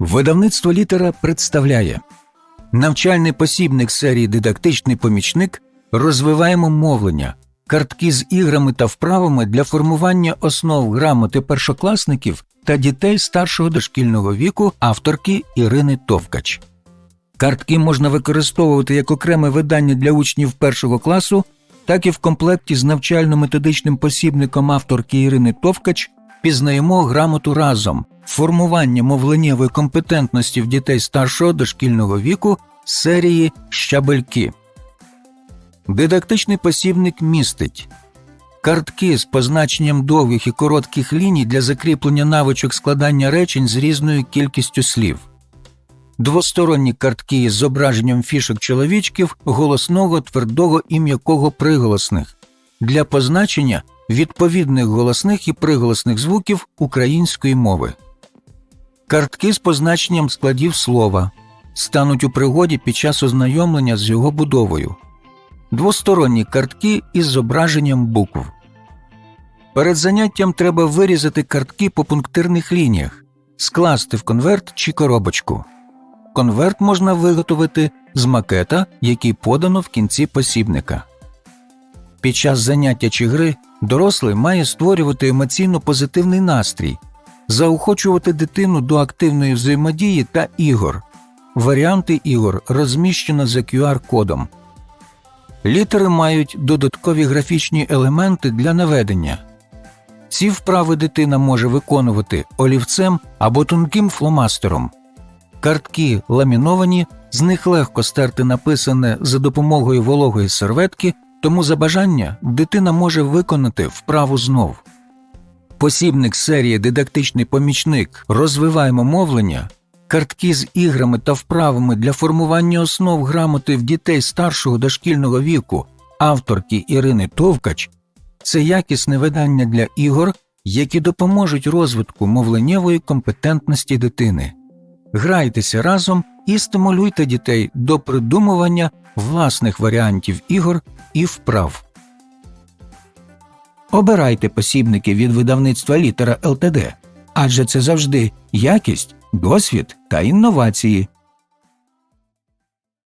Видавництво літера представляє навчальний посібник серії Дидактичний помічник розвиваємо мовлення, картки з іграми та вправами для формування основ грамоти першокласників та дітей старшого дошкільного віку авторки Ірини Товкач. Картки можна використовувати як окреме видання для учнів першого класу, так і в комплекті з навчально-методичним посібником авторки Ірини Товкач пізнаємо грамоту разом, формування мовленнєвої компетентності в дітей старшого дошкільного віку серії Щабельки. Дидактичний посібник містить картки з позначенням довгих і коротких ліній для закріплення навичок складання речень з різною кількістю слів, двосторонні картки з зображенням фішок чоловічків голосного, твердого і м'якого приголосних для позначення відповідних голосних і приголосних звуків української мови. Картки з позначенням складів слова стануть у пригоді під час ознайомлення з його будовою, двосторонні картки із зображенням букв. Перед заняттям треба вирізати картки по пунктирних лініях, скласти в конверт чи коробочку. Конверт можна виготовити з макета, який подано в кінці посібника. Під час заняття чи гри дорослий має створювати емоційно позитивний настрій, заохочувати дитину до активної взаємодії та ігор. Варіанти ігор розміщено за QR-кодом. Літери мають додаткові графічні елементи для наведення. Ці вправи дитина може виконувати олівцем або тонким фломастером. Картки ламіновані, з них легко стерти написане за допомогою вологої серветки, тому за бажання дитина може виконати вправу знов. Посібник серії Дидактичний помічник Розвиваємо мовлення, картки з іграми та вправами для формування основ грамоти в дітей старшого дошкільного віку авторки Ірини Товкач це якісне видання для ігор, які допоможуть розвитку мовленнєвої компетентності дитини. Грайтеся разом і стимулюйте дітей до придумування власних варіантів ігор і вправ. Обирайте посібники від видавництва літера ЛТД, адже це завжди якість, досвід та інновації.